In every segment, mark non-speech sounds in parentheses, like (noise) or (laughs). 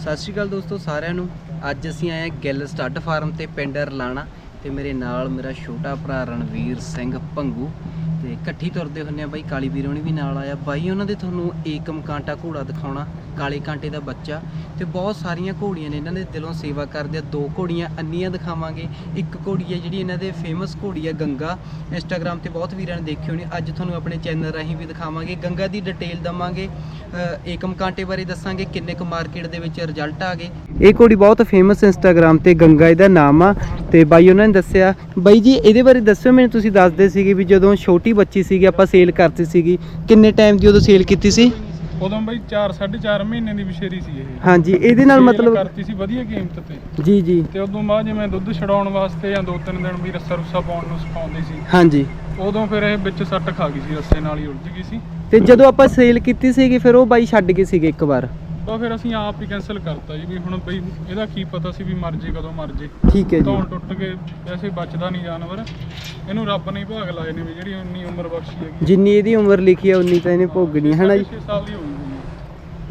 ਸਤਿ ਸ਼੍ਰੀ ਅਕਾਲ ਦੋਸਤੋ ਸਾਰਿਆਂ ਨੂੰ। ਅੱਜ ਅਸੀਂ ਆਏ ਹਾਂ ਗਿੱਲ ਸਟੱਡ ਫਾਰਮ ਤੇ ਪਿੰਡ ਰਲਾਣਾ ਤੇ ਮੇਰੇ ਨਾਲ ਮੇਰਾ ਛੋਟਾ ਭਰਾ ਰਣਵੀਰ ਸਿੰਘ ਭੰਗੂ ਤੇ ਇਕੱਠੀ ਤੁਰਦੇ ਹੁੰਨੇ ਆ ਬਾਈ, ਕਾਲੀ ਵੀਰ ਹੋਣੀ ਵੀ ਨਾਲ ਆਇਆ। ਬਾਈ, ਉਹਨਾਂ ਦੇ ਤੁਹਾਨੂੰ ਏਕਮ ਕਾਂਟਾ ਘੋੜਾ ਦਿਖਾਉਣਾ। ਕਾਲੇ ਕਾਂਟੇ ਦਾ ਬੱਚਾ ਤੇ ਬਹੁਤ ਸਾਰੀਆਂ ਘੋੜੀਆਂ ਨੇ, ਇਹਨਾਂ ਦੇ ਦਿਲੋਂ ਸੇਵਾ ਕਰਦੇ ਆ। ਦੋ ਘੋੜੀਆਂ ਅੰਨੀਆਂ ਦਿਖਾਵਾਂਗੇ। ਇੱਕ ਘੋੜੀ ਹੈ ਜਿਹੜੀ ਇਹਨਾਂ ਦੇ ਫੇਮਸ ਘੋੜੀ ਹੈ ਗੰਗਾ। ਇੰਸਟਾਗ੍ਰam ਤੇ ਬਹੁਤ ਵੀਰਾਂ ਨੇ ਦੇਖੀ ਹੋਣੀ ਅੱਜ ਤੁਹਾਨੂੰ ਆਪਣੇ ਚੈਨਲ ਰਾਹੀਂ ਵੀ ਦਿਖਾਵਾਂਗੇ। ਗੰਗਾ ਦੀ ਡਿਟੇਲ ਦਵਾਂਗੇ। ਏਕਮ ਕਾਂਟੇ ਬਾਰੇ ਦੱਸਾਂਗੇ, ਕਿੰਨੇ ਕੁ ਮਾਰਕੀਟ ਦੇ ਵਿੱਚ ਰਿਜ਼ਲਟ ਆ ਗਏ। ਇਹ ਘੋੜੀ ਬਹੁਤ ਫੇਮਸ ਇੰਸਟਾਗ੍ਰam ਤੇ ਗੰਗਾ ਇਹਦਾ ਨਾਮ ਆ। ਤੇ ਬਾਈ ਉਹਨਾਂ ਨੇ ਦੱਸਿਆ, ਬਾਈ ਜੀ, ਇਹਦੇ ਬਾਰੇ ਦੱਸਿਓ ਮੈਨੂੰ। ਤੁਸੀਂ ਦੱਸਦੇ ਸੀਗੇ ਵੀ ਜਦੋਂ ਛੋਟੀ ਬੱਚੀ ਸੀਗੀ, ਆਪਾਂ ਸੇਲ ਕਰਤੀ ਸੀਗੀ। ਕਿੰਨੇ ਟਾਈਮ ਦੀ ਉਦੋਂ ਸੇਲ ਕੀਤੀ ਸੀ? ਉਦੋਂ ਬਈ 4 4.5 ਮਹੀਨੇ ਦੀ ਵਿਸ਼ੇਰੀ ਸੀ ਇਹ। ਹਾਂਜੀ ਇਹਦੇ ਨਾਲ Sale ਮਤਲਬ ਕਰਤੀ ਸੀ ਵਧੀਆ ਕੀਮਤ ਤੇ। ਜੀ ਜੀ। ਤੇ ਉਦੋਂ ਬਾਅਦ ਜਿਵੇਂ ਦੁੱਧ ਛਡਾਉਣ ਵਾਸਤੇ ਜਾਂ ਦੋ ਤਿੰਨ ਦਿਨ ਵੀ ਰੱਸਾ ਰੁੱਸਾ ਪਾਉਣ ਨੂੰ ਸਿਖਾਉਂਦੇ ਸੀ। ਹਾਂਜੀ। ਉਦੋਂ ਫਿਰ ਇਹ ਵਿੱਚ ਸੱਟ ਖਾ ਗਈ ਸੀ ਰੱਸੇ ਨਾਲ ਹੀ ਉਲਝ ਗਈ ਸੀ। ਤੇ ਜਦੋਂ ਆਪਾਂ ਸੇਲ ਕੀਤੀ ਸੀਗੀ ਫਿਰ ਉਹ ਬਾਈ ਛੱਡ ਗਏ ਸੀਗੇ ਇੱਕ ਵਾਰ। ਤਾਂ ਫਿਰ ਅਸੀਂ ਆਪ ਹੀ ਕੈਨਸਲ ਕਰਤਾ ਜੀ ਵੀ ਹੁਣ ਬਈ ਇਹਦਾ ਕੀ ਪਤਾ ਸੀ ਵੀ ਮਰ ਜੇ ਕਦੋਂ ਮਰ ਜੇ। ਠੀਕ ਹੈ ਜੀ। ਧੌਣ ਟੁੱਟ ਕੇ ਵੈਸੇ ਬਚਦਾ ਨਹੀਂ ਜਾਨਵਰ। ਇਹਨੂੰ ਰੱਬ ਨੇ ਹੀ ਭਾਗ ਲਾਏ ਨੇ ਵੀ ਜਿਹੜੀ ਉਨੀ ਉਮਰ ਬਖਸ਼ੀ ਹੈਗੀ ਜਿੰਨੀ ਇਹਦੀ ਉਮਰ ਲਿਖੀ ਹੈ ਉਨੀ ਤਾਂ ਇਹਨੇ ਭੋਗਣੀ ਹੈ ਨਾ ਜੀ? 6 ਸਾਲ ਦੀ ਹੋ ਗਈ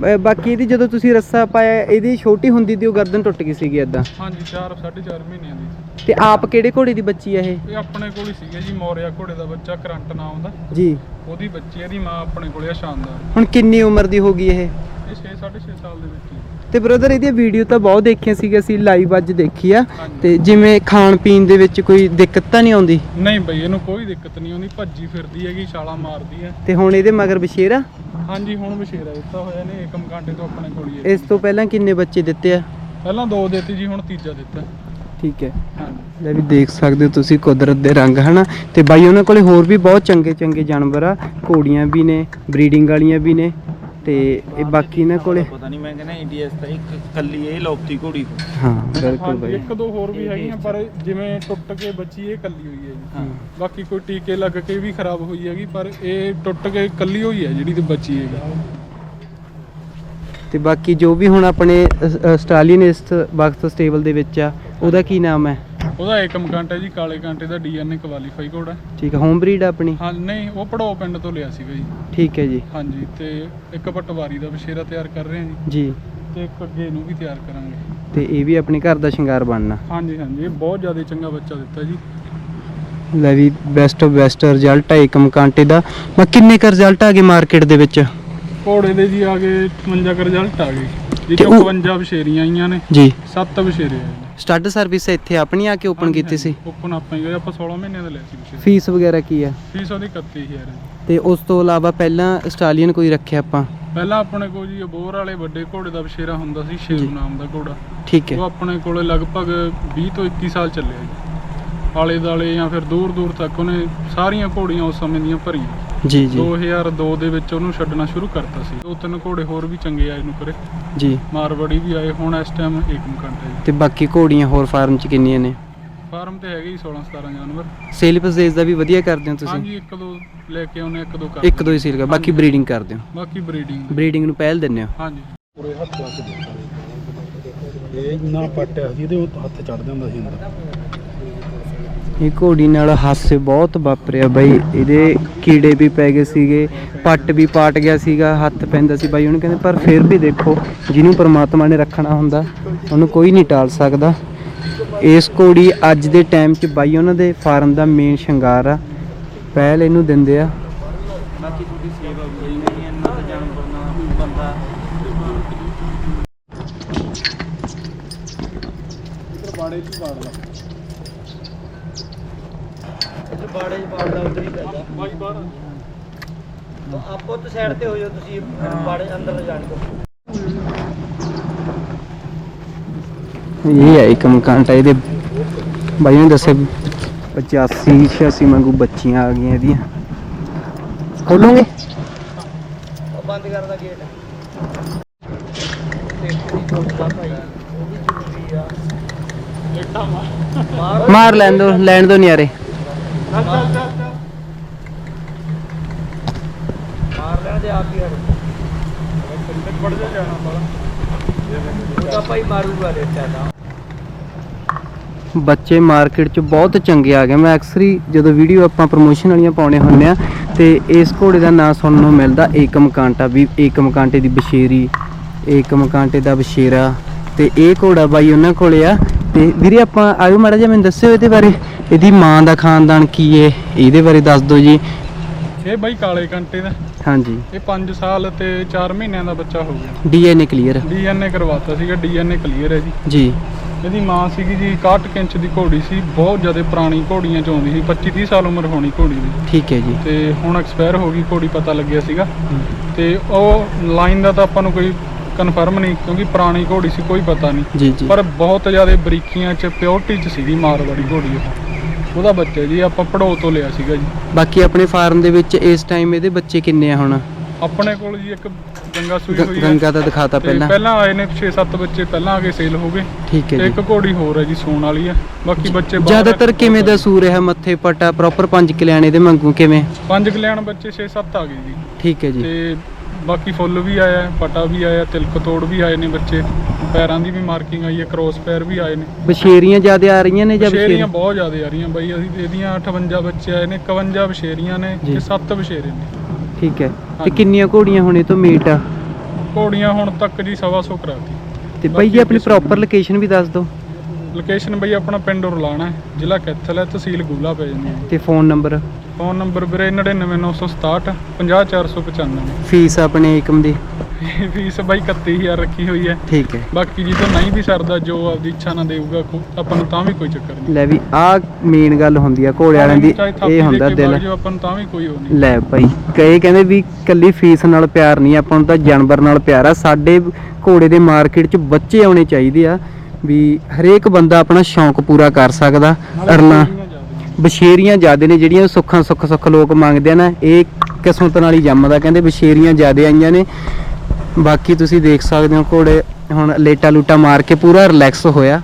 ਅਹ ਬਾਕੀ ਇਹਦੀ ਜਦੋਂ ਤੁਸੀਂ ਰੱਸਾ ਪਾਇਆ ਇਹਦੀ ਛੋਟੀ ਹੁੰਦੀ ਦੀ ਉਹ ਗਰਦਨ ਟੁੱਟ ਗਈ ਸੀਗੀ ਏਦਾਂ? ਹਾਂਜੀ 4 4.5 ਮਹੀਨਿਆਂ ਦੀ। ਤੇ ਆਪ ਕਿਹੜੇ ਘੋੜੇ ਦੀ ਬੱਚੀ ਹੈ ਇਹ? ਇਹ ਆਪਣੇ ਕੋਲ ਹੀ ਸੀਗਾ ਜੀ ਮੌਰਿਆ ਘੋੜੇ ਦਾ ਬੱਚਾ ਕਰੰਟ ਨਾਮ ਦਾ। ਜੀ। ਉਹਦੀ ਬੱਚੀ ਇਹਦੀ ਮਾਂ ਆਪਣੇ ਕੋਲੇ ਆ ਸ਼ਾਨਦਾਰ। ਹੁਣ ਕਿੰਨੀ ਉਮਰ ਦੀ ਹੋ ਗਈ ਇਹ ਇਹ 6 6.5 ਸਾਲ ਦੇ ਵਿੱਚ ਹੀ ਤੇ ਬ੍ਰਦਰ ਇਹਦੀਆਂ ਵੀਡੀਓ ਤਾਂ ਬਹੁਤ ਦੇਖੀਆਂ ਸੀ ਅਸੀਂ ਲਾਈਵ ਅੱਜ ਦੇਖੀ ਆ। ਤੇ ਜਿਵੇਂ ਖਾਣ ਪੀਣ ਦੇ ਵਿੱਚ ਕੋਈ ਦਿੱਕਤ ਤਾਂ ਨਹੀਂ ਆਉਂਦੀ? ਨਹੀਂ ਬਈ ਇਹਨੂੰ ਕੋਈ ਦਿੱਕਤ ਨਹੀਂ ਆਉਂਦੀ ਭੱਜੀ ਫਿਰਦੀ ਹੈਗੀ ਛਾਲਾ ਮਾਰਦੀ ਹੈ। ਤੇ ਹੁਣ ਇਹਦੇ ਮਗਰ ਬਸ਼ੇਰਾ? ਹਾਂਜੀ ਹੁਣ ਵਿਸ਼ੇਰਾ ਦਿੱਤਾ ਹੋਇਆ ਨੇ ਏਕਮ ਕਾਂਟੇ ਤੋਂ ਆਪਣੇ ਕੋਲ ਹੀ ਹੈ। ਇਸ ਤੋਂ ਪਹਿਲਾਂ ਕਿੰਨੇ ਬੱਚੇ ਦਿੱਤੇ ਆ? ਪਹਿਲਾਂ ਦੋ ਦਿੱਤੀ ਜੀ ਹੁਣ ਤੀਜਾ ਦਿੱਤਾ। ਠੀਕ ਹੈ। ਲੈ ਵੀ ਦੇਖ ਸਕਦੇ ਹੋ ਤੁਸੀਂ ਕੁਦਰਤ ਦੇ ਰੰਗ ਹਨਾ? ਤੇ ਬਾਈ ਉਹਨਾਂ ਕੋਲੇ ਹੋਰ ਵੀ ਬਹੁਤ ਚੰਗੇ ਚੰਗੇ ਜਾਨਵਰ ਆ। ਘੋੜੀਆਂ ਵੀ ਨੇ ਬਰੀਡਿੰਗ ਵਾਲੀਆਂ ਵੀ ਨੇ। ਤੇ ਇਹ ਬਾਕੀ ਇਹਨਾਂ ਕੋਲੇ? ਪਤਾ ਨਹੀਂ ਮੈਂ ਕਹਿੰਦਾ ਇੰਡੀਆ ਤਾਂ ਇੱਕ ਕੱਲੀ ਇਹ ਲੌਕਤੀ ਘੋੜੀ ਹਾਂ ਬਿਲਕੁਲ ਬਾਈ। ਇੱਕ ਦੋ ਹੋਰ ਵੀ ਹੈਗੀਆਂ ਪਰ ਜਿਵੇਂ ਟੁੱਟ ਕੇ ਬੱਚੀ ਇਹ ਕੱਲੀ ਹੋਈ ਹੈ ਜੀ। ਹਾਂ। ਬਾਕੀ ਕੋਈ ਟੀਕੇ ਲੱਗ ਕੇ ਵੀ ਖਰਾਬ ਹੋਈ ਹੈਗੀ ਪਰ ਇਹ ਟੁੱਟ ਕੇ ਕੱਲੀ ਹੋਈ ਹੈ ਜਿਹੜੀ ਤੇ ਬੱਚੀ ਹੈਗੀ। ਤੇ ਬਾਕੀ ਜੋ ਵੀ ਹੁਣ ਆਪਣੇ ਆਸਟ੍ਰੇਲੀਅਨ ਇਸ ਵਕਤ ਸਟੇਬਲ ਦੇ ਵਿੱਚ ਆ ਉਹਦਾ ਕੀ ਨਾਮ ਹੈ? ਉਹਦਾ ਏਕਮ ਕਾਂਟਾ ਜੀ ਕਾਲੇ ਕਾਂਟੇ ਦਾ ਡੀਐਨਏ ਕੁਆਲੀਫਾਈ ਘੋੜਾ ਠੀਕ ਹੈ ਹੋਮ ਬਰੀਡ ਆਪਣੀ? ਹਾਂ ਨਹੀਂ ਉਹ ਪੜੋ ਪਿੰਡ ਤੋਂ ਲਿਆ ਸੀਗਾ ਜੀ। ਠੀਕ ਹੈ ਜੀ। ਹਾਂਜੀ ਤੇ ਇੱਕ ਪਟਵਾਰੀ ਦਾ ਵਿਸ਼ੇਰਾ ਤਿਆਰ ਕਰ ਰਹੇ ਹਾਂ ਜੀ। ਜੀ। ਤੇ ਇੱਕ ਅੱਗੇ ਨੂੰ ਵੀ ਤਿਆਰ ਕਰਾਂਗੇ। ਤੇ ਇਹ ਵੀ ਆਪਣੇ ਘਰ ਦਾ ਸ਼ਿੰਗਾਰ ਬਣਨਾ। ਹਾਂਜੀ ਹਾਂਜੀ ਇਹ ਬਹੁਤ ਜ਼ਿਆਦਾ ਚੰਗਾ ਬੱਚਾ ਦਿੱਤਾ ਜੀ। ਲੈ ਵੀ ਬੈਸਟ ਆਫ ਬੈਸਟ ਰਿਜ਼ਲਟ ਹੈ ਏਕਮ ਕਾਂਟੇ ਦਾ। ਮੈਂ ਕਿੰਨੇ ਕ ਰਿਜ਼ਲਟ ਆ ਗਏ ਮਾਰਕੀਟ ਦੇ ਵਿੱਚ? ਘੋੜੇ ਦੇ ਜੀ ਆ ਗਏ 58 ਕ ਰਿਜ਼ਲਟ ਆ ਗਏ। ਜਿਹਦੇ 52 ਵਿਸ਼ੇਰੀਆਂ ਆਈਆਂ ਨੇ ਜੀ। 7 ਵਿਸ਼ੇਰੇ ਆਏ ਨੇ। ਸਟੱਡ ਸਰਵਿਸ ਇੱਥੇ ਆਪਣੀ ਆ ਕੇ ਓਪਨ ਕੀਤੀ ਸੀ? ਓਪਨ ਆਪਾਂ ਹੀ ਗਏ ਆਪਾਂ 16 ਮਹੀਨਿਆਂ ਦਾ ਲਿਆ ਸੀ ਵਿਸ਼ੇਰਾ ਫੀਸ ਵਗੈਰਾ ਕੀ ਆ? ਫੀਸ ਉਹਦੀ 31000 ਹੈ ਤੇ ਉਸ ਤੋਂ ਇਲਾਵਾ ਪਹਿਲਾਂ ਆਸਟ੍ਰੇਲੀਅਨ ਕੋਈ ਰੱਖਿਆ ਆਪਾਂ? ਪਹਿਲਾਂ ਆਪਣੇ ਕੋਲ ਜੀ ਅਬੋਰ ਵਾਲੇ ਵੱਡੇ ਘੋੜੇ ਦਾ ਵਿਸ਼ੇਰਾ ਹੁੰਦਾ ਸੀ। ਸ਼ੇਰੂ ਨਾਮ ਦਾ ਘੋੜਾ। ਠੀਕ ਉਹ ਹੈ ਆਪਣੇ ਕੋਲੇ ਲਗਭਗ 20 ਤੋਂ 21 ਸਾਲ ਚੱਲਿਆ ਜੀ। ਆਲੇ ਦਾਲੇ ਜਾਂ ਫਿਰ ਦੂਰ ਦੂਰ ਤੱਕ ਉਹਨੇ ਸਾਰੀਆਂ ਘੋੜੀਆਂ ਉਸ ਸਮੇਂ ਦੀਆਂ ਭਰੀਆਂ। ਜੀ ਜੀ। 2002 ਦੇ ਵਿੱਚ ਉਹਨੂੰ ਛੱਡਣਾ ਸ਼ੁਰੂ ਕਰਤਾ ਸੀ। ਦੋ ਤਿੰਨ ਘੋੜੇ ਹੋਰ ਵੀ ਚੰਗੇ ਆਏ ਨੂੰ ਕਰੇ ਜੀ। ਮਾਰਵੜੀ ਵੀ ਆਏ ਹੁਣ ਇਸ ਟਾਈਮ ਏਕਮ ਘੰਟਾ ਜੀ। ਤੇ ਬਾਕੀ ਘੋੜੀਆਂ ਹੋਰ ਫਾਰਮ ਚ ਕਿੰਨੀਆਂ ਨੇ? ਫਾਰਮ ਤੇ ਹੈਗੇ ਜੀ 16 17 ਜਾਨਵਰ। ਸੇਲ ਪਰਚੇਜ਼ ਦਾ ਵੀ ਵਧੀਆ ਕਰਦੇ ਹੋ ਤੁਸੀਂ? ਹਾਂਜੀ ਇੱਕ ਦੋ ਲੈ ਕੇ ਆਉਨੇ ਇੱਕ ਦੋ ਕਰ ਇੱਕ ਦੋ ਹੀ ਸੇਲ ਕਰ ਬਾਕੀ। ਬਰੀਡਿੰਗ ਕਰਦੇ ਹੋ? ਬਾਕੀ ਬਰੀਡਿੰਗ ਬਰੀਡਿੰਗ ਨੂੰ ਪਹਿਲ ਦਿੰਦੇ ਹੋ? ਹਾਂਜੀ। ਪੂਰੇ ਹੱਥ ਲਾ ਕੇ ਦੇਖਦਾ ਇਹ ਨਾ ਪੱਟਿਆ ਸੀ ਇਹਦੇ ਉਹ ਹੱਥ ਚੜ ਜਾਂਦਾ ਸੀ ਅੰਦਰ। ਇਹ ਘੋੜੀ ਨਾਲ ਹਾਸੇ ਬਹੁਤ ਵਾਪਰਿਆ ਬਾਈ। ਇਹਦੇ ਕੀੜੇ ਵੀ ਪੈ ਗਏ ਸੀਗੇ ਪੱਟ ਵੀ ਪਾਟ ਗਿਆ ਸੀਗਾ ਹੱਥ ਪੈਂਦਾ ਸੀ ਬਾਈ ਉਹਨੂੰ ਕਹਿੰਦੇ ਪਰ ਫਿਰ ਵੀ ਦੇਖੋ ਜਿਹਨੂੰ ਪ੍ਰਮਾਤਮਾ ਨੇ ਰੱਖਣਾ ਹੁੰਦਾ ਉਹਨੂੰ ਕੋਈ ਨਹੀਂ ਟਾਲ ਸਕਦਾ। ਇਸ ਘੋੜੀ ਅੱਜ ਦੇ ਟਾਈਮ 'ਚ ਬਾਈ ਉਹਨਾਂ ਦੇ ਫਾਰਮ ਦਾ ਮੇਨ ਸ਼ਿੰਗਾਰ ਆ। ਪਹਿਲ ਇਹਨੂੰ ਦਿੰਦੇ ਆ। ਬਾਕੀ ਤੁਹਾਡੀ ਸੇਵਾ ਵੀ ਨਹੀਂ ਇੰਨਾ ਤਾਂ ਜਾਨਵਰ ਨਾਲ ਬੰਦਾ। ਬਾੜੇ ਚ ਬਾੜ ਲਾ। ਬਾੜੇ ਬਾੜਦਾ ਉਧਰ ਹੀ ਪੈਂਦਾ। ਬਾਈ ਬਾਹਰ ਆਪੋ ਤੋਂ ਸਾਈਡ ਤੇ ਹੋ ਜਾਓ ਤੁਸੀਂ ਬਾੜੇ ਅੰਦਰ ਜਾਣ ਕੋ ਇਹ ਹੈ ਇੱਕ ਮਕਾਨਟਾ ਇਹਦੇ ਬਾਈ ਨੇ ਦੱਸਿਆ 85 86 ਵਾਂਗੂ ਬੱਚੀਆਂ ਆ ਗਈਆਂ ਇਹਦੀਆਂ। ਖੋਲੋਗੇ? ਬੰਦ ਕਰਦਾ ਗੇਟ ਮਾਰ ਲੈਣ ਦੋ ਲੈਣ ਦੋ ਨਿਆਰੇ। ਚੱਲ ਚੱਲ ਚੱਲ ਮਾਰ ਲੈਣ ਦੇ ਆਪ ਹੀ ਤੇ ਪੜ ਜਾ ਜਾਣਾ ਬਾਲਾ ਉਹਦਾ ਭਾਈ ਮਾਰੂਗਾ ਰੇਟਾ ਦਾ ਬੱਚੇ ਮਾਰਕੀਟ 'ਚ ਬਹੁਤ ਚੰਗੇ ਆ ਗਏ। ਮੈਂ ਅਕਸਰ ਹੀ ਜਦੋਂ ਵੀਡੀਓ ਆਪਾਂ ਪ੍ਰੋਮੋਸ਼ਨ ਵਾਲੀਆਂ ਪਾਉਣੇ ਹੁੰਦੇ ਆ, ਤੇ ਇਸ ਘੋੜੇ ਦਾ ਨਾਂ ਸੁਣਨ ਨੂੰ ਮਿਲਦਾ ਏਕਮ ਕਾਂਟਾ, ਵੀ ਏਕਮ ਕਾਂਟੇ ਦੀ ਬਸ਼ੇਰੀ, ਏਕਮ ਕਾਂਟੇ ਦਾ ਬਸ਼ੀਰਾ, ਤੇ ਇਹ ਘੋੜਾ ਬਾਈ ਉਹਨਾਂ ਕੋਲੇ ਆ। ਤੇ ਵੀਰੇ ਆਪਾਂ ਆਇਓ ਮਾੜਾ ਜਿਹਾ ਮੈਨੂੰ ਦੱਸਿਓ ਇਹਦੇ ਬਾਰੇ ਇਹਦੀ ਮਾਂ ਦਾ ਖਾਨਦਾਨ ਕੀ ਏ? ਇਹਦੇ ਬਾਰੇ ਦੱਸ ਦਿਓ ਜੀ। ਇਹ ਬਾਈ ਕਾਲੇ ਕੰਟੇ ਦਾ। ਹਾਂਜੀ। ਇਹ 5 ਸਾਲ ਤੇ 4 ਮਹੀਨਿਆਂ ਦਾ ਬੱਚਾ ਹੋ ਗਿਆ। DNA clear. ਡੀਐਨਏ ਕਰਵਾਤਾ ਸੀਗਾ ਡੀਐਨਏ ਕਲੀਅਰ ਹੈ ਜੀ। ਜੀ। ਇਹਦੀ ਮਾਂ ਸੀਗੀ ਜੀ 61 ਇੰਚ ਦੀ ਘੋੜੀ ਸੀ ਬਹੁਤ ਜ਼ਿਆਦਾ ਪੁਰਾਣੀ ਘੋੜੀਆਂ ਚ ਆਉਂਦੀ ਸੀ 25 30 ਸਾਲ ਉਮਰ ਹੋਣੀ ਘੋੜੀ ਦੀ। ਠੀਕ ਹੈ ਜੀ। ਤੇ ਹੁਣ ਐਕਸਪਾਇਰ ਹੋ ਗਈ ਘੋੜੀ ਪਤਾ ਲੱਗਿਆ ਸੀਗਾ। ਤੇ ਉਹ ਲਾਈਨ ਦਾ ਤਾਂ ਆਪਾਂ ਨੂੰ ਕੋਈ ਕਨਫਰਮ ਨਹੀਂ ਕਿਉਂਕਿ ਪੁਰਾਣੀ ਘੋੜੀ ਸੀ ਕੋਈ ਪਤਾ ਨਹੀਂ। ਜੀ ਜੀ। ਪਰ ਬਹੁਤ ਜ਼ਿਆਦਾ ਬਰੀਕੀਆਂ ਚ ਪਿਓਰਟੀ ਚ ਸੀਗੀ ਮਾਰਵਾੜੀ ਘੋੜੀ ਉਹ ਉਹਦਾ ਬੱਚਾ ਜੀ ਆਪਾਂ ਪੜੋ ਤੋਂ ਲਿਆ ਸੀਗਾ ਜੀ। ਬਾਕੀ ਆਪਣੇ ਫਾਰਮ ਦੇ ਵਿੱਚ ਇਸ ਟਾਈਮ ਇਹਦੇ ਬੱਚੇ ਕਿੰਨੇ ਆ ਹੁਣ? ਆਪਣੇ ਕੋਲ ਜੀ ਇੱਕ ਗੰਗਾ ਸੂਈ ਹੋਈ ਹੈ। ਗੰਗਾ ਦਾ ਦਿਖਾਤਾ ਤੇ ਪਹਿਲਾਂ। ਪਹਿਲਾਂ ਆਏ ਨੇ 6-7 ਬੱਚੇ ਪਹਿਲਾਂ ਆ ਕੇ ਸੇਲ ਹੋ ਗਏ। ਠੀਕ ਹੈ ਤੇ ਜੀ। ਇੱਕ ਘੋੜੀ ਹੋਰ ਹੈ ਜੀ ਸੂਣ ਵਾਲੀ ਹੈ। ਬਾਕੀ ਬੱਚੇ ਜ਼ਿਆਦਾਤਰ ਕਿਵੇਂ ਦਾ ਸੂਰ ਹੈ ਮੱਥੇ ਪਟਾ ਪ੍ਰੋਪਰ ਪੰਜ ਕਲਿਆਣੇ ਦੇ ਮੰਗੂ ਕਿਵੇਂ? ਪੰਜ ਕਲਿਆਣ ਬੱਚੇ 6-7 ਆ ਗਏ ਜੀ। ਠੀਕ ਹੈ ਜੀ। ਤੇ ਬਾਕੀ ਫੁੱਲ ਵੀ ਆਇਆ ਪਟਾ ਵੀ ਆਇਆ ਤਿਲਕ ਤੋੜ ਵੀ ਆਏ ਨੇ ਬੱਚੇ। ਪੈਰਾਂ ਦੀ ਵੀ ਮਾਰਕਿੰਗ ਆਈ ਹੈ ਕ੍ਰੋਸ ਪੈਰ ਵੀ ਆਏ ਨੇ। ਬਸ਼ੇਰੀਆਂ ਜ਼ਿਆਦਾ ਆ ਰਹੀਆਂ ਨੇ ਜਾਂ ਬਸ਼ੇਰੀਆਂ ਬਹੁਤ ਜ਼ਿਆਦਾ ਆ ਰਹੀਆਂ ਬਾਈ ਅਸੀਂ ਇਹਦੀਆਂ 58 ਬੱਚੇ ਆਏ ਨੇ 51 ਬਸ਼ੇਰੀਆਂ ਨੇ। ਤੇ 7 ਬਸ਼ੇਰੇ ਨੇ। ਠੀਕ ਹੈ। ਤੇ। ਕਿੰਨੀਆਂ ਘੋੜੀਆਂ ਹੁਣੇ ਤੋਂ ਮੀਟ ਆ? ਘੋੜੀਆਂ ਹੁਣ ਤੱਕ ਜੀ ਸਵਾ ਸੌ ਕਰਾਤੀ। ਤੇ ਬਾਈ ਜੀ ਆਪਣੀ ਪ੍ਰੋਪਰ ਲੋਕੇਸ਼ਨ ਵੀ ਦੱਸ ਦਿਓ। ਲੋਕੇਸ਼ਨ ਬਈ ਆਪਣਾ ਪਿੰਡ ਉਰਲਾਣਾ ਹੈ ਜ਼ਿਲ੍ਹਾ ਕੈਥਲ ਹੈ ਤਹਿਸੀਲ ਗੂਲਾ ਪੈ ਜਾਂਦੀ ਹੈ। ਤੇ ਫੋਨ ਨੰਬਰ ਫੋਨ ਨੰਬਰ ਵੀਰੇ 99967 50495 ਫੀਸ ਆਪਣੇ ਏਕਮ ਦੀ? (laughs) ਫੀਸ ਬਾਈ 31000 ਰੱਖੀ ਹੋਈ ਹੈ। ਠੀਕ ਹੈ। ਬਾਕੀ ਜੀ ਤਾਂ ਨਹੀਂ ਵੀ ਸਰਦਾ ਜੋ ਆਪਦੀ ਇੱਛਾ ਨਾਲ ਦੇਊਗਾ ਕੋ- ਆਪਾਂ ਨੂੰ ਤਾਂ ਵੀ ਕੋਈ ਚੱਕਰ ਨਹੀਂ। ਲੈ ਵੀ ਆ ਮੇਨ ਗੱਲ ਹੁੰਦੀ ਆ ਘੋੜੇ ਵਾਲਿਆਂ ਦੀ ਚਾਹੇ ਥਾਪੀ ਇਹ ਹੁੰਦਾ ਕੇ ਦਿਲ। ਜਾਓ, ਆਪਾਂ ਨੂੰ ਤਾਂ ਵੀ ਕੋਈ ਉਹ ਨਹੀਂ। ਲੈ ਭਾਈ ਕਈ ਕਹਿੰਦੇ ਵੀ ਕੱਲੀ ਫੀਸ ਨਾਲ ਪਿਆਰ ਨਹੀਂ ਆਪਾਂ ਨੂੰ ਤਾਂ ਜਾਨਵਰ ਨਾਲ ਪਿਆਰ ਆ। ਸਾਡੇ ਘੋੜੇ ਦੇ ਮਾਰਕੀਟ 'ਚ ਬੱਚੇ ਆਉਣੇ ਚਾਹੀਦੇ ਆ ਵੀ ਹਰੇਕ ਬੰਦਾ ਆਪਣਾ ਸ਼ੌਂਕ ਪੂਰਾ ਕਰ ਸਕਦਾ ਅਰਨਾ। ਬਸ਼ੇਰੀਆਂ ਜ਼ਿਆਦੇ ਨੇ ਜਿਹੜੀਆਂ ਸੁੱਖਾਂ ਸੁੱਖ ਸੁੱਖ ਲੋਕ ਮੰਗਦੇ ਆ ਨਾ, ਇਹ ਕਿਸਮਤ ਨਾਲ ਹੀ ਜੰਮਦਾ, ਕਹਿੰਦੇ ਬਸ਼ੇਰੀਆਂ ਜ਼ਿਆਦੇ ਆਈਆਂ ਨੇ। ਬਾਕੀ ਤੁਸੀਂ ਦੇਖ ਸਕਦੇ ਹੋ ਘੋੜੇ, ਹੁਣ ਲੇਟਾ ਲੂਟਾ ਮਾਰ ਕੇ ਪੂਰਾ ਰਿਲੈਕਸ ਹੋਇਆ।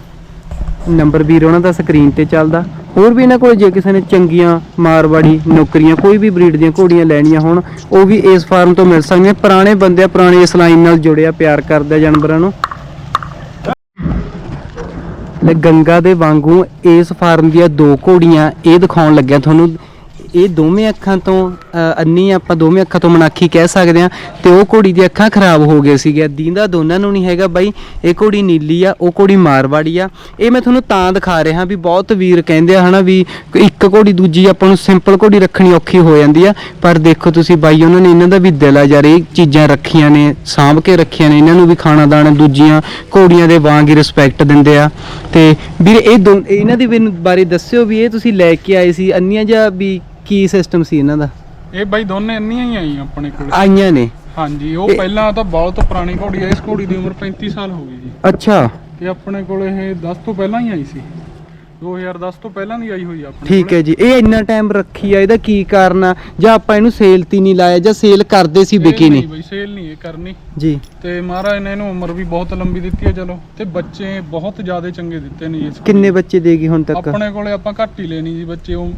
ਨੰਬਰ ਵੀਰ ਉਹਨਾਂ ਦਾ ਸਕਰੀਨ ਤੇ ਚੱਲਦਾ। ਹੋਰ ਵੀ ਇਹਨਾਂ ਕੋਲ ਜੇ ਕਿਸੇ ਨੇ ਚੰਗੀਆਂ ਮਾਰਵਾੜੀ ਨੌਕਰੀਆਂ, ਕੋਈ ਵੀ ਬਰੀਡ ਦੀਆਂ ਘੋੜੀਆਂ ਲੈਣੀਆਂ ਹੋਣ, ਉਹ ਵੀ ਇਸ ਫਾਰਮ ਤੋਂ ਮਿਲ ਸਕਦੀਆਂ। ਪੁਰਾਣੇ ਬੰਦੇ ਪੁਰਾਣੇ ਇਸ ਲਾਈਨ ਨਾਲ ਜੁੜਿਆ, ਪਿਆਰ ਕਰਦੇ ਆ ਜਾਨਵਰਾਂ ਨੂੰ। ਗੰਗਾ ਦੇ ਵਾਂਗੂ ਇਸ ਫਾਰਮ ਦੀਆਂ ਦੋ ਘੋੜੀਆਂ ਇਹ ਦਿਖਾਉਣ ਲੱਗਿਆ ਤੁਹਾਨੂੰ। ਇਹ ਦੋਵੇਂ ਅੱਖਾਂ ਤੋਂ ਅ, ਅੰਨੀ ਆਪਾਂ ਦੋਵੇਂ ਅੱਖਾਂ ਤੋਂ ਮਨਾਖੀ ਕਹਿ ਸਕਦੇ ਆ ਤੇ ਉਹ ਘੋੜੀ ਦੀਆਂ ਅੱਖਾਂ ਖਰਾਬ ਹੋ ਗਏ ਸੀਗੇ। ਦੀਂਦਾ ਦੋਨਾਂ ਨੂੰ ਨਹੀਂ ਹੈਗਾ ਬਾਈ। ਇਹ ਘੋੜੀ ਨੀਲੀ ਆ ਉਹ ਘੋੜੀ ਮਾਰਵਾੜੀ ਆ। ਇਹ ਮੈਂ ਤੁਹਾਨੂੰ ਤਾਂ ਦਿਖਾ ਰਿਹਾ ਵੀ ਬਹੁਤ ਵੀਰ ਕਹਿੰਦੇ ਆ ਹਨਾ ਵੀ ਇੱਕ ਘੋੜੀ ਦੂਜੀ ਆਪਾਂ ਨੂੰ ਸਿੰਪਲ ਘੋੜੀ ਰੱਖਣੀ ਔਖੀ ਹੋ ਜਾਂਦੀ ਆ। ਪਰ ਦੇਖੋ ਤੁਸੀਂ ਬਾਈ ਉਹਨਾਂ ਨੇ ਇਹਨਾਂ ਦਾ ਵੀ ਦਿਲ ਆ ਯਾਰ ਇਹ ਚੀਜ਼ਾਂ ਰੱਖੀਆਂ ਨੇ ਸਾਂਭ ਕੇ ਰੱਖੀਆਂ ਨੇ। ਇਹਨਾਂ ਨੂੰ ਵੀ ਖਾਣਾ ਦਾਣਾ ਦੂਜੀਆਂ ਘੋੜੀਆਂ ਦੇ ਵਾਂਗ ਹੀ ਰਿਸਪੈਕਟ ਦਿੰਦੇ ਆ। ਤੇ ਵੀਰ ਇਹ ਦੋ ਇਹਨਾਂ ਦੇ ਮੈਨੂੰ ਬਾਰੇ ਦੱਸਿਓ ਵੀ ਇਹ ਤੁਸੀਂ ਲੈ ਕੇ ਆਏ ਸੀ। ਅੰਨੀਆਂ ਜਾਂ ਵੀ ਕੀ ਸਿਸਟਮ ਸੀ ਇਹਨਾਂ ਦਾ? ਇਹ ਬਾਈ ਦੋਨੇ ਇੰਨੀਆਂ ਹੀ ਆਈਆਂ ਆਪਣੇ ਕੋਲ। ਆਈਆਂ ਨੇ? ਹਾਂਜੀ ਉਹ ਪਹਿਲਾਂ ਤਾਂ ਬਹੁਤ ਪੁਰਾਣੀ ਘੋੜੀ ਹੈ ਇਸ ਘੋੜੀ ਦੀ ਉਮਰ 35 ਸਾਲ ਹੋ ਗਈ ਜੀ। ਅੱਛਾ। ਤੇ ਆਪਣੇ ਕੋਲ ਇਹ 10 ਤੋਂ ਪਹਿਲਾਂ ਹੀ ਆਈ ਸੀ। 2010 ਤੋਂ ਪਹਿਲਾਂ ਦੀ ਆਈ ਹੋਈ ਆ ਆਪਣੇ ਠੀਕ ਹੈ ਜੀ। ਇਹ ਇੰਨਾ ਟਾਈਮ ਰੱਖੀ ਆ ਇਹਦਾ ਕੀ ਕਾਰਨ ਆ? ਜਾਂ ਆਪਾਂ ਇਹਨੂੰ ਸੇਲ ਤੇ ਨਹੀਂ ਲਾਇਆ ਜਾਂ ਸੇਲ ਕਰਦੇ ਸੀ ਵਿਕੀ ਨਹੀਂ ਬਈ ਸੇਲ ਨਹੀਂ ਇਹ ਕਰਨੀ। ਜੀ। ਤੇ ਮਹਾਰਾਜ ਨੇ ਇਹਨੂੰ ਉਮਰ ਵੀ ਬਹੁਤ ਲੰਬੀ ਦਿੱਤੀ ਹੈ ਚਲੋ। ਤੇ ਬੱਚੇ ਬਹੁਤ ਜ਼ਿਆਦਾ ਚੰਗੇ ਦਿੱਤੇ ਨੇ ਇਸ ਕਿੰਨੇ। ਬੱਚੇ ਦੇਗੀ ਹੁਣ ਤੱਕ? ਆਪਣੇ ਕੋਲੇ ਆਪਾਂ ਘੱਟ ਹੀ ਲੈਣੀ ਜੀ ਬੱਚੇ ਉਹ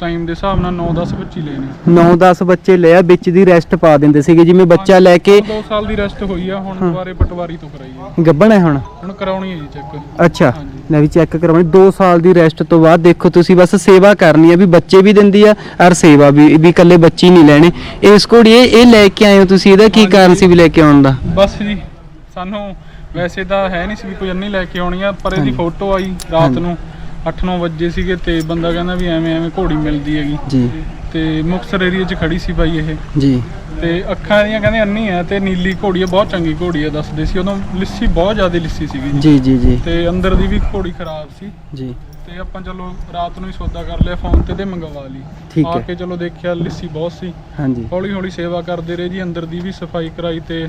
ਟਾਈਮ ਦੇ ਹਿਸਾਬ ਨਾਲ 9-10 ਬੱਚੇ ਹੀ ਲੈਣੇ 9-10 ਬੱਚੇ ਲਿਆ ਵਿੱਚ ਦੀ ਰੈਸਟ ਪਾ ਦਿੰਦੇ ਸੀਗੇ ਜਿਵੇਂ ਬੱਚਾ ਲੈ ਕੇ 2 ਸਾਲ ਦੀ ਰੈਸਟ ਹੋਈ ਆ ਹੁਣ। ਦੁਬਾਰੇ ਪਟਵਾਰੀ ਤੋਂ ਕਰਾਈ ਹੈ ਗੱਭਣ ਹੈ ਹੁਣ ਹੁਣ ਕਰਾਉਣੀ ਹੈ ਜੀ ਚੈੱਕ ਅੱਛਾ। ਲੈ ਵੀ ਚੈੱਕ ਕਰਵਾਉਣੀ 2 ਸਾਲ ਦੀ ਰੈਸਟ ਤੋਂ ਬਾਅਦ ਦੇਖੋ ਤੁਸੀਂ ਬਸ ਸੇਵਾ ਕਰਨੀ ਆ ਵੀ ਬੱਚੇ ਵੀ ਦਿੰਦੀ ਆ ਔਰ ਸੇਵਾ ਵੀ ਵੀ ਇਕੱਲੇ ਬੱਚੇ ਨਹੀਂ ਲੈਣੇ ਇਸ ਕੋਲ ਇਹ ਲੈ ਕੇ ਆਏ ਹੋ ਤੁਸੀਂ ਇਹਦਾ ਕੀ। ਕਾਰਨ ਸੀ ਵੀ ਲੈ ਕੇ ਆਉਣ ਦਾ ਬਸ ਜੀ ਸਾਨੂੰ ਵੈਸੇ ਤਾਂ ਹੈ ਨਹੀਂ ਸੀ ਵੀ ਕੋਈ ਅੰਨੀ ਲੈ ਕੇ ਆਉਣੀ ਆ ਪਰ ਇਹਦੀ। ਫੋਟੋ ਆਈ ਰਾਤ। ਨੂੰ 8-9 ਵਜੇ ਸੀਗੇ ਤੇ ਬੰਦਾ ਕਹਿੰਦਾ ਵੀ ਐਵੇਂ ਐਵੇਂ ਘੋੜੀ ਮਿਲਦੀ ਹੈਗੀ। ਜੀ। ਤੇ ਮੁਕਤਸਰ ਏਰੀਆ 'ਚ ਖੜੀ ਸੀ ਬਾਈ ਇਹ। ਜੀ। ਤੇ ਅੱਖਾਂ ਇਹਦੀਆਂ ਕਹਿੰਦੇ ਅੰਨੀ ਆ ਤੇ ਨੀਲੀ ਘੋੜੀ ਆ ਬਹੁਤ ਚੰਗੀ ਘੋੜੀ ਆ ਦੱਸਦੇ ਸੀ। ਉਦੋਂ ਲਿੱਸੀ ਬਹੁਤ ਜ਼ਿਆਦਾ ਲਿੱਸੀ ਸੀਗੀ ਜੀ। ਜੀ ਜੀ ਤੇ ਅੰਦਰ ਦੀ ਵੀ ਘੋੜੀ ਖਰਾਬ ਸੀ। ਜੀ। ਤੇ ਆਪਾਂ ਚਲੋ ਰਾਤ ਨੂੰ ਹੀ ਸੌਦਾ ਕਰ ਲਿਆ ਫੋਨ ਤੇ ਤੇ ਮੰਗਵਾ ਲਈ। ਆ। ਕੇ ਚਲੋ ਦੇਖਿਆ ਲਿੱਸੀ ਬਹੁਤ ਸੀ। ਹਾਂਜੀ। ਹੌਲੀ ਹੌਲੀ ਸੇਵਾ ਕਰਦੇ ਰਹੇ ਜੀ ਅੰਦਰ ਦੀ ਵੀ ਸਫ਼ਾਈ ਕਰਾਈ ਤੇ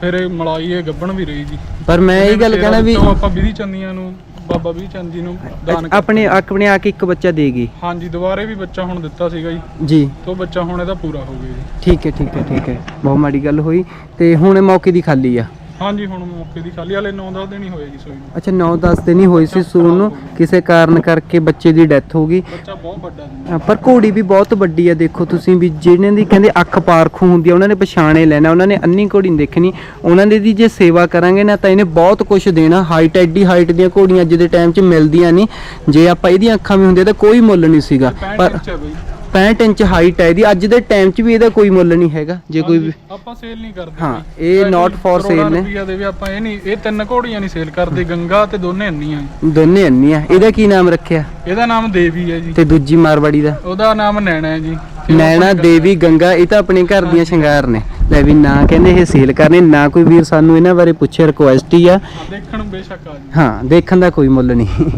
ਫਿਰ ਇਹ ਮਲਾਈ ਇਹ ਗੱਬਣ ਵੀ ਰਹੀ ਜੀ। ਪਰ ਮੈਂ ਇਹ ਗੱਲ ਕਹਿਣਾ ਵੀ ਆਪਾਂ ਵਿਧੀ ਚੰਦੀਆਂ ਨੂੰ ਬਾਬਾ ਵਿਧੀ ਚੰਦ ਜੀ ਨੂੰ ਦਾਨ ਕਰ- ਆਪਣੇ ਆਪਣੇ ਆ ਕੇ ਇੱਕ ਬੱਚਾ ਦੇਗੀ ਹਾਂਜੀ ਦੁਬਾਰੇ ਵੀ ਬੱਚਾ ਹੁਣ ਦਿੱਤਾ ਸੀਗਾ ਜੀ। ਜੀ। ਤੋਂ ਬੱਚਾ ਹੁਣ ਇਹਦਾ ਪੂਰਾ ਹੋ ਗਿਆ ਜੀ। ਠੀਕ ਹੈ ਠੀਕ ਹੈ ਠੀਕ ਹੈ। ਬਹੁਤ ਮਾੜੀ ਗੱਲ ਹੋਈ ਤੇ ਹੁਣ ਇਹ ਮੌਕੇ ਦੀ ਖਾਲੀ ਆ। ਹਾਂਜੀ ਹੁਣ ਮੌਕੇ ਦੀ ਖਾਲੀ ਵਾਲੇ 9-10 ਦਿਨ ਹੀ ਹੋਏ ਜੀ ਸੋਈ ਨੂੰ। ਅੱਛਾ 9-10 ਦਿਨ ਹੀ ਹੋਈ ਸੀ ਸੂਨ ਨੂੰ। ਕਿਸੇ ਕਾਰਨ ਕਰਕੇ ਬੱਚੇ ਦੀ ਡੈਥ ਹੋ ਗਈ। ਬੱਚਾ ਬਹੁਤ ਵੱਡਾ ਸੀ। ਅ, ਪਰ ਘੋੜੀ ਵੀ ਬਹੁਤ ਵੱਡੀ ਆ ਦੇਖੋ ਤੁਸੀਂ ਵੀ ਜਿਹਨਾਂ ਦੀ ਕਹਿੰਦੇ ਅੱਖ ਪਾਰਖੂ ਹੁੰਦੀ ਆ ਉਹਨਾਂ ਨੇ ਪਛਾਣੇ ਲੈਣਾ ਉਹਨਾਂ ਨੇ ਅੰਨੀ ਘੋੜੀ ਨਹੀਂ ਦੇਖਣੀ। ਉਹਨਾਂ ਦੇ ਦੀ ਜੇ ਸੇਵਾ ਕਰਾਂਗੇ ਨਾ ਤਾਂ ਇਹਨੇ ਬਹੁਤ ਕੁਝ ਦੇਣਾ। ਹਾਈਟ ਐਡੀ ਹਾਈਟ ਦੀਆਂ ਘੋੜੀਆਂ ਅੱਜ ਦੇ ਟਾਈਮ 'ਚ ਮਿਲਦੀਆਂ ਨਹੀਂ ਜੇ ਆਪਾਂ ਇਹਦੀਆਂ ਅੱਖਾਂ ਵੀ ਹੁੰਦੀਆਂ ਤਾਂ ਕੋਈ ਮੁੱਲ ਨਹੀਂ ਸੀਗਾ। 65 ਪਰ ਇੰਚ ਹੈ ਬਈ। 65 ਇੰਚ ਹਾਈਟ ਹੈ ਇਹਦੀ। ਅੱਜ ਦੇ ਟਾਈਮ 'ਚ ਵੀ ਇਹਦਾ ਕੋਈ ਮੁੱਲ ਨਹੀਂ ਹੈਗਾ। ਜੇ ਕੋਈ ਵੀ ਆਪਾਂ ਸੇਲ ਨਹੀਂ ਕਰਦੇ ਹਾਂ। ਇਹ for ਕਰੋੜਾਂ sale ਨੇ। ਰੁਪਈਆ ਦੇ ਵੀ ਆਪਾਂ ਇਹ ਨਹੀਂ ਇਹ ਤਿੰਨ ਘੋੜੀਆਂ ਨਹੀਂ ਸੇਲ ਕਰਦੇ ਗੰਗਾ ਤੇ ਦੋਨੇ ਅੰਨੀਆਂ ਦੋਨੇ ਅੰਨੀਆਂ। ਇਹਦਾ ਕੀ ਨਾਮ ਰੱਖਿਆ? ਇਹਦਾ ਨਾਮ ਦੇਵੀ ਹੈ ਜੀ। ਤੇ ਦੂਜੀ ਮਾਰਵਾੜੀ ਦਾ? ਉਹਦਾ ਨਾਮ ਨੈਣਾ ਹੈ ਜੀ ਨੈਣਾ ਦੇਵੀ ਗੰਗਾ ਇਹ ਤਾਂ ਆਪਣੇ ਘਰ ਦੀਆਂ ਸ਼ਿੰਗਾਰ ਨੇ। ਲੈ ਵੀ ਨਾ ਕਹਿੰਦੇ ਇਹ ਸੇਲ ਕਰਨੇ ਨਾ ਕੋਈ ਵੀਰ ਸਾਨੂੰ ਇਹਨਾਂ ਬਾਰੇ ਪੁੱਛੇ ਰਿਕੁਐਸਟ ਹੀ ਆ। ਦੇਖਣ ਨੂੰ ਬੇਸ਼ੱਕ ਆ ਜੀ। ਹਾਂ ਦੇਖਣ ਦਾ ਕੋਈ ਮੁੱਲ ਨਹੀਂ।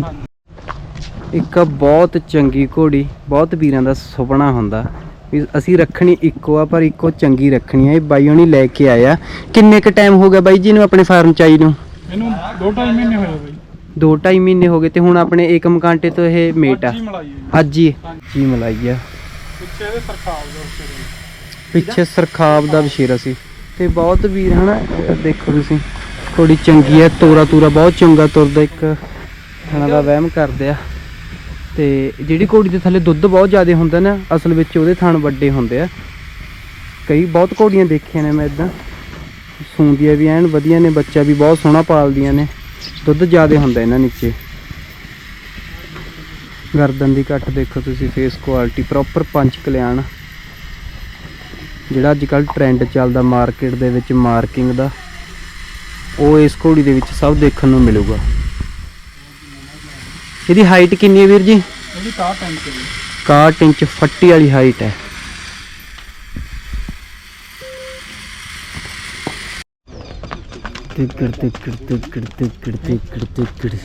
ਇੱਕ ਬਹੁਤ ਚੰਗੀ ਘੋੜੀ ਬਹੁਤ ਵੀਰਾਂ ਦਾ ਸੁਪਨਾ ਹੁੰਦਾ ਵੀ ਅਸੀਂ ਰੱਖਣੀ ਇੱਕੋ ਆ ਪਰ ਇੱਕੋ ਚੰਗੀ ਰੱਖਣੀ ਆ। ਇਹ ਬਾਈ ਹੁਣੀ ਲੈ ਕੇ ਆਇਆ। ਕਿੰਨੇ ਕ ਟਾਈਮ ਹੋ ਗਿਆ ਬਾਈ ਜੀ ਨੂੰ ਆਪਣੇ ਫਾਰਮ ਚ ਆਈ ਨੂੰ? ਇਹਨੂੰ ਦੋ ਢਾਈ ਮਹੀਨੇ ਹੋਏ ਬਈ। 2.5 ਮਹੀਨੇ ਹੋ ਗਏ ਤੇ ਹੁਣ ਆਪਣੇ ਏਕਮ ਕਾਂਟੇ ਤੋਂ ਇਹ ਮੇਟ ਆ। ਅੱਜ ਹੀ ਜੀ। ਮਲਾਈ ਆ। ਪਿੱਛੇ ਇਹਦੇ ਦਾ। ਪਿੱਛੇ ਸਰਖਾਬ ਦਾ ਵਸ਼ੀਰਾ ਸੀ। ਤੇ ਬਹੁਤ ਵੀਰ ਹਨਾ ਦੇਖੋ ਤੁਸੀਂ ਥੋੜੀ ਚੰਗੀ ਹੈ ਤੋਰਾ ਤੂਰਾ ਬਹੁਤ ਚੰਗਾ ਤੁਰਦਾ ਇੱਕ ਹਨਾ ਦਾ ਵਹਿਮ ਕਰਦੇ ਆ। ਤੇ ਜਿਹੜੀ ਘੋੜੀ ਦੇ ਥੱਲੇ ਦੁੱਧ ਬਹੁਤ ਜ਼ਿਆਦਾ ਹੁੰਦਾ ਨਾ, ਅਸਲ ਵਿੱਚ ਉਹਦੇ ਥਣ ਵੱਡੇ ਹੁੰਦੇ ਆ। ਕਈ ਬਹੁਤ ਘੋੜੀਆਂ ਦੇਖੀਆਂ ਨੇ ਮੈਂ ਇਦਾਂ। ਸੂੰਦੀਆਂ ਵੀ ਐਨ, ਵਧੀਆ ਨੇ, ਬੱਚਾ ਵੀ ਬਹੁਤ ਸੋਹਣਾ ਪਾਲਦੀਆਂ ਨੇ। ਦੁੱਧ ਜ਼ਿਆਦਾ ਹੁੰਦਾ ਇਹਨਾਂ ਨੀਚੇ। ਗਰਦਨ ਦੀ ਕੱਟ ਦੇਖੋ ਤੁਸੀਂ face quality proper punch Kalyan. ਜਿਹੜਾ ਅੱਜ ਕੱਲ ਟ੍ਰੈਂਡ ਚੱਲਦਾ ਮਾਰਕੀਟ ਦੇ ਵਿੱਚ ਮਾਰਕਿੰਗ ਦਾ, ਉਹ ਇਸ ਘੋੜੀ ਦੇ ਵਿੱਚ ਸਭ ਦੇਖਣ ਨੂੰ ਮਿਲੂਗਾ। ਇਹਦੀ ਹਾਈਟ ਕਿੰਨੀ ਹੈ ਵੀਰ ਜੀ? ਇਹਦੀ ਕਾਹ ਟੈਂਕ ਹੈ ਜੀ। 61 ਇੰਚ ਫੱਟੀ ਵਾਲੀ ਹਾਈਟ ਹੈ। ਤਿੱਕੜ ਤਿੱਕੜ ਤਿੱਕੜ ਤਿੱਕੜ ਤਿੱਕੜ ਤਿੱਕੜ।